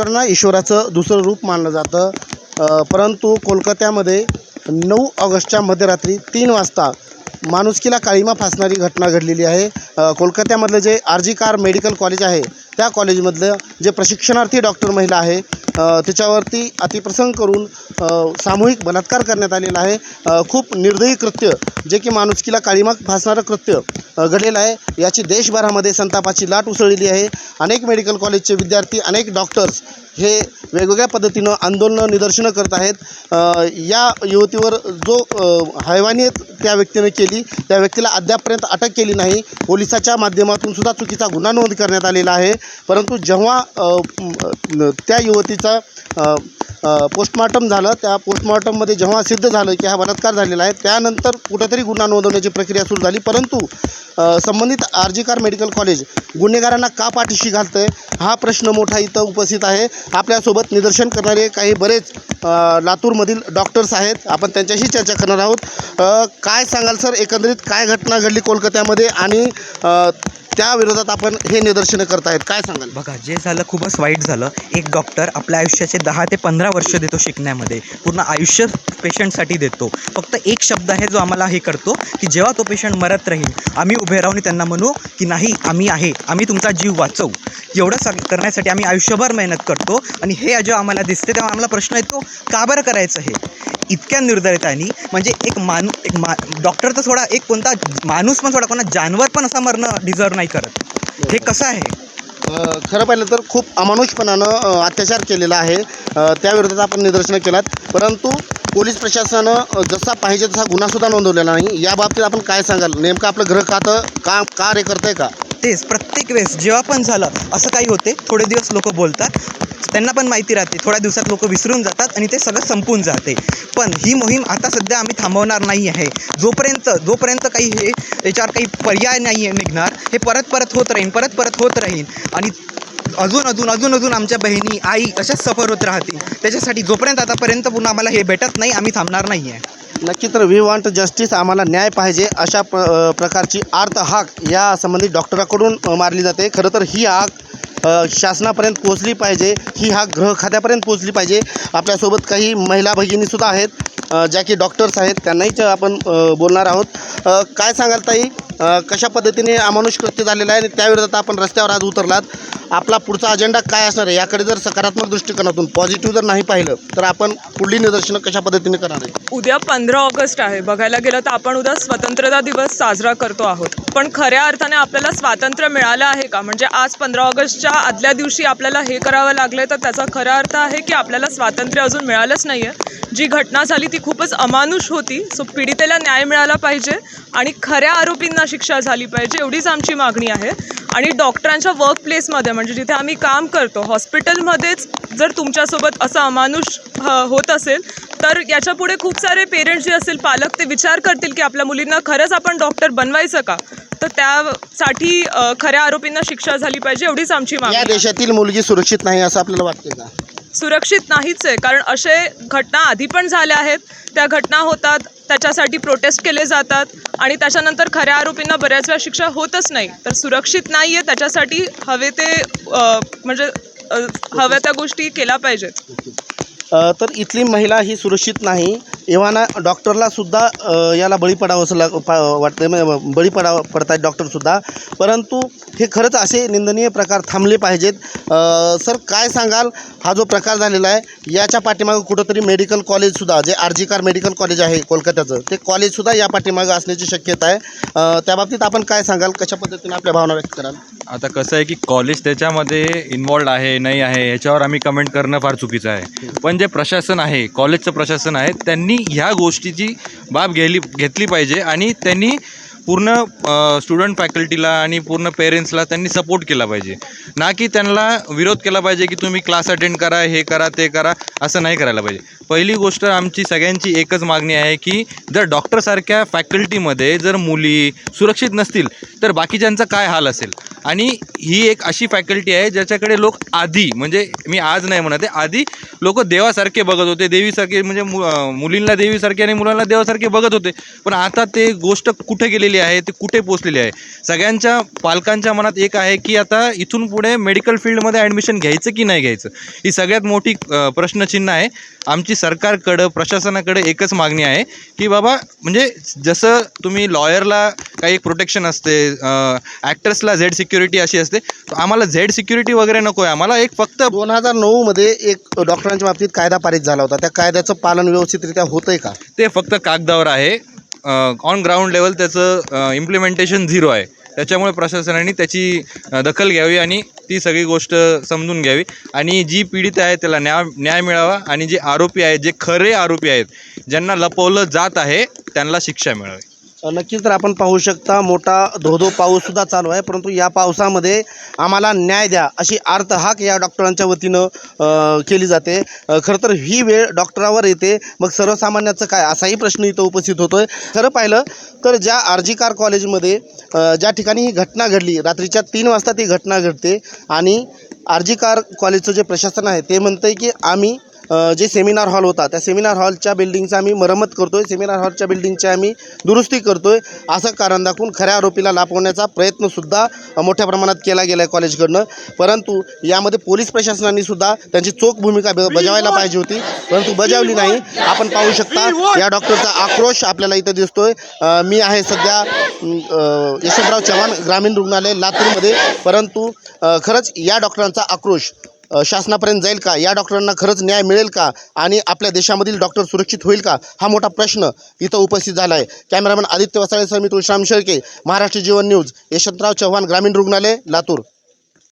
गुन्हेगारांना ईश्वराचं दुसरं रूप मानलं जातं. परंतु कोलकात्यामध्ये नऊ ऑगस्टच्या मध्यरात्री तीन वाजता माणुसकीला काळीमा फासणारी घटना घडलेली आहे. कोलकात्यामधलं जे R G Kar medical college आहे त्या कॉलेजमधलं जे प्रशिक्षणार्थी डॉक्टर महिला आहे तिच्यावरती अतिप्रसंग करून सामूहिक बलात्कार करण्यात आलेला आहे. खूप निर्दयी कृत्य जे की माणुसकीला काळीमा फासणारं कृत्य घडलेलं आहे. याची देशभरामध्ये संतापाची लाट उसळलेली आहे. अनेक मेडिकल कॉलेजचे विद्यार्थी अनेक डॉक्टर्स हे वेगवेगळ्या पद्धतीनं आंदोलनं निदर्शनं करत आहेत. या युवतीवर जो अ, त्या व्यक्तीने केली त्या व्यक्तीला अद्यापपर्यंत अटक केली नाही. पोलिसाच्या माध्यमातून सुद्धा चुकीचा गुन्हा नोंद करण्यात आलेला आहे. परंतु जेव्हा त्या युवतीचा पोस्टमार्टम पोस्टमॉर्टम झालं त्या पोस्टमॉर्टममध्ये जेव्हा सिद्ध झालं की हा बलात्कार झालेला आहे त्यानंतर कुठंतरी गुन्हा नोंदवण्याची प्रक्रिया सुरू झाली. परंतु संबंधित R G Kar medical college गुन्हेगारांना का पाठीशी घालतं आहे हा प्रश्न मोठा इथं उपस्थित आहे. आपल्यासोबत निदर्शन करणारे काही बरेच लातूरमधील डॉक्टर्स आहेत. आपण त्यांच्याशी चर्चा करणार आहोत. काय सांगाल सर? एकंदरीत काय घटना घडली कोलकात्यामध्ये आणि त्याविरोधात त्या विरोधात आपण हे निदर्शनं करतायत. काय सांगाल? बघा जे झालं खूपच वाईट झालं. एक डॉक्टर आपल्या आयुष्याचे दहा ते पंधरा वर्ष देतो शिकण्यामध्ये. पूर्ण आयुष्य पेशंटसाठी देतो. फक्त एक शब्द आहे जो आम्हाला हे करतो की जेव्हा तो पेशंट मरत राहील आम्ही उभे राहून त्यांना म्हणू की नाही आम्ही आहे आम्ही तुमचा जीव वाचवू. एवढं सग करण्यासाठी आम्ही आयुष्यभर मेहनत करतो. आणि हे जेव्हा आम्हाला दिसते तेव्हा आम्हाला प्रश्न येतो का बरं करायचं हे? इतक्या निर्दयतानी म्हणजे एक माणू एक मा डॉक्टर तर थोडा एक कोणता माणूस पण थोडा कोणा जानवर पण असा मरणं डिझर्व नाही करत. हे कसं आहे? खरं पाहिलं तर खूप अमानुषपणानं अत्याचार केलेला आहे. अ, त्या विरोधात आपण निदर्शनं केलात. परंतु पोलीस प्रशासनानं जसा पाहिजे तसा गुन्हासुद्धा नोंदवलेला नाही. या बाबतीत आपण काय सांगाल? नेमकं आपलं ग्रह खातं का का रे करतंय का? तेच प्रत्येक वेळेस जेव्हा पण झालं असं काही होते थोडे दिवस लोक बोलतात. त्यांना पण माहिती राहते. थोड्या दिवसात लोक विसरून जातात आणि ते सगळं संपून जाते. पण ही मोहीम आता सध्या आम्ही थांबवणार नाही आहे. जोपर्यंत जोपर्यंत काही हे याच्यावर काही पर्याय नाही आहे निघणार हे परत परत होत राहीन परत परत होत राहीन. आणि अजून अजून अजून अजून आमच्या बहिणी आई अशाच सफर होत राहतील. त्याच्यासाठी जोपर्यंत आतापर्यंत पुन्हा आम्हाला हे भेटत नाही आम्ही थांबणार नाही आहे. नक्की तर वी वॉन्ट जस्टिस आम्हाला न्याय पाहिजे अशा प प्रकारची आर्त हाक या संबंधित डॉक्टराकडून मारली जाते. खरं तर ही हाक शासनापर्यंत पोहोचली पाहिजे ही हा ग्रह खात्यापर्यंत पोहोचली पाहिजे. आपल्यासोबत काही महिला भगिनीसुद्धा आहेत ज्या की डॉक्टर्स आहेत त्यांनाहीच आपण बोलणार आहोत. काय सांगाल ताई? कशा पद्धतीने अमानुष कृत्य झालेलं आहे आणि त्याविरोधात आपण रस्त्यावर आज उतरलात? आपला पुढचा अजेंडा काय असणार आहे? याकडे जर सकारात्मक दृष्टिकोनातून पॉझिटिव्ह जर नाही पाहिलं तर आपण पुढली निदर्शनं कशा पद्धतीने करणार आहे? उद्या पंधरा ऑगस्ट आहे. बघायला गेलं तर आपण उद्या स्वतंत्रता दिवस साजरा करतो आहोत. पण खऱ्या अर्थाने आपल्याला स्वातंत्र्य मिळालं आहे का? म्हणजे आज पंधरा ऑगस्टच्या आदल्या दिवशी आपल्याला हे करावं लागलं तर त्याचा खरा अर्थ आहे की आपल्याला स्वातंत्र्य अजून मिळालंच नाही आहे जी घटना झाली ती खूपच अमानुष होती. सो पीडितेला न्याय मिळाला पाहिजे आणि खऱ्या आरोपींना शिक्षा झाली पाहिजे एवढीच आमची मागणी आहे. आणि डॉक्टरांच्या वर्क प्लेसमध्ये म्हणजे जिथे आम्ही काम करतो हॉस्पिटलमध्येच जर तुमच्यासोबत असं अमानुष होत असेल तर याच्यापुढे खूप सारे पेरेंट्स जे असेल पालक ते विचार करतील की आपल्या मुलींना खरंच आपण डॉक्टर बनवायचं का? तर त्यासाठी खऱ्या आरोपींना शिक्षा झाली पाहिजे एवढीच आमची मागणी देशातील मुलगी सुरक्षित नाही असं आपल्याला वाटते का? सुरक्षित नाहीच आहे. कारण असे घटना आधी पण झाल्या आहेत. त्या घटना होतात त्याच्यासाठी प्रोटेस्ट केले जातात आणि त्याच्यानंतर खऱ्या आरोपींना बऱ्याच वेळा शिक्षा होतच नाही. तर सुरक्षित नाही आहे त्याच्यासाठी हवे ते म्हणजे हव्या त्या गोष्टी केल्या पाहिजेत. तर इथली महिला ही सुरक्षित नाही. एव्हाना डॉक्टरलासुद्धा याला बळी पडावंसं लाग पा वाटतं म्हणजे बळी पडावं पडत आहेत डॉक्टरसुद्धा परंतु हे खरंच असे निंदनीय प्रकार थांबले पाहिजेत. सर काय सांगाल? हा जो प्रकार झालेला आहे याच्या पाठीमागं कुठंतरी मेडिकल कॉलेजसुद्धा जे R G Kar medical college आहे कोलकात्याचं ते कॉलेजसुद्धा या पाठीमागं असण्याची शक्यता आहे. त्याबाबतीत त्या बाबतीत आपण काय सांगाल? कशा पद्धतीने आपल्या भावना व्यक्त कराल? आता कसं आहे की कॉलेज त्याच्यामध्ये इन्वॉल्ड आहे नाही आहे याच्यावर आम्ही कमेंट करणं फार चुकीचं आहे. पण जे प्रशासन आहे कॉलेजचं प्रशासन आहे त्यांनी ह्या गोष्टीची बाब घ्यायली घेतली पाहिजे आणि त्यांनी पूर्ण स्टुडंट फॅकल्टीला आणि पूर्ण पेरेंट्सला त्यांनी सपोर्ट केला पाहिजे. ना की त्यांना विरोध केला पाहिजे की तुम्ही क्लास अटेंड करा हे करा ते करा असं नाही करायला पाहिजे. पहिली गोष्ट आमची सगळ्यांची एकच मागणी आहे की जर डॉक्टरसारख्या फॅकल्टीमध्ये जर मुली सुरक्षित नसतील तर बाकीच्यांचा काय हाल असेल? आणि ही एक अशी फॅकल्टी आहे ज्याच्याकडे लोक आधी म्हणजे मी आज नाही म्हणत आहे आधी लोक देवासारखे बघत होते देवीसारखे म्हणजे मु मुलींना देवीसारखे आणि मुलांना देवासारखे बघत होते. पण आता ते गोष्ट कुठे गेलेली पोचलेली आहे ती कुठे पोचलेली आहे? सगळ्यांच्या पालकांच्या मनात एक आहे की आता इथून पुढे मेडिकल फील्डमध्ये ॲडमिशन घ्यायचं की नाही घ्यायचं? ही सगळ्यात मोठी प्रश्नचिन्ह आहे. आमची सरकारकडं प्रशासनाकडे एकच मागणी आहे की बाबा म्हणजे जसं तुम्ही लॉयरला काही एक प्रोटेक्शन असते ॲक्टर्सला झेड सिक्युरिटी अशी असते आम्हाला झेड सिक्युरिटी वगैरे नको आहे आम्हाला एक फक्त दोन हजार नऊमध्ये एक डॉक्टरांच्या बाबतीत कायदा पारित झाला होता. त्या कायद्याचं पालन व्यवस्थितरित्या होतंय का? ते फक्त कागदावर आहे. ऑन ग्राउंड लेवल त्याचं इम्प्लिमेंटेशन झिरो आहे. त्याच्यामुळे प्रशासनाने त्याची दखल घ्यावी आणि ती सगळी गोष्ट समजून घ्यावी. आणि जी पीडित आहे त्याला न्याय न्याय मिळावा आणि जे आरोपी आहेत जे खरे आरोपी आहेत ज्यांना लपवलं जात आहे त्यांना शिक्षा मिळावी. नक्कीच तर आपण पाहू शकता मोठा धोधो पाऊससुद्धा चालू आहे परंतु या पावसामध्ये आम्हाला न्याय द्या अशी हाक या डॉक्टरांच्या वतीनं केली जाते. खरं तर ही वेळ डॉक्टरावर येते. मग सर्वसामान्याचं काय? असाही प्रश्न इथं उपस्थित होतो आहे खरं पाहिलं तर ज्या आर जी कार कॉलेजमध्ये ज्या ठिकाणी ही घटना घडली रात्रीच्या तीन वाजता ती घटना घडते आणि आर कार कॉलेजचं जे प्रशासन आहे ते म्हणतं आहे की आम्ही जे सेमिनार हॉल होता त्या सेमिनार हॉलच्या बिल्डिंगचा आम्ही मरम्मत करतो आहे सेमिनार हॉलच्या बिल्डिंगची आम्ही दुरुस्ती करतो आहे असं कारण दाखवून खऱ्या आरोपीला लापवण्याचा प्रयत्नसुद्धा मोठ्या प्रमाणात केला गेला आहे कॉलेजकडनं परंतु यामध्ये पोलीस प्रशासनाने सुद्धा त्यांची चोख भूमिका ब- बजावायला पाहिजे होती. परंतु बजावली नाही. आपण पाहू शकता या डॉक्टरचा आक्रोश आपल्याला इथं दिसतोय. मी आहे सध्या यशवंतराव चव्हाण ग्रामीण रुग्णालय लातूरमध्ये. परंतु खरंच या डॉक्टरांचा आक्रोश शासनापर्यंत जाईल का? या डॉक्टरांना खरंच न्याय मिळेल का? आणि आपल्या देशामधील डॉक्टर सुरक्षित होईल का? हा मोठा प्रश्न इथं उपस्थित झाला आहे कॅमेरामॅन आदित्य वसाळेसह मी तुळशीराम शेळके महाराष्ट्र जीवन न्यूज यशवंतराव चव्हाण ग्रामीण रुग्णालय लातूर.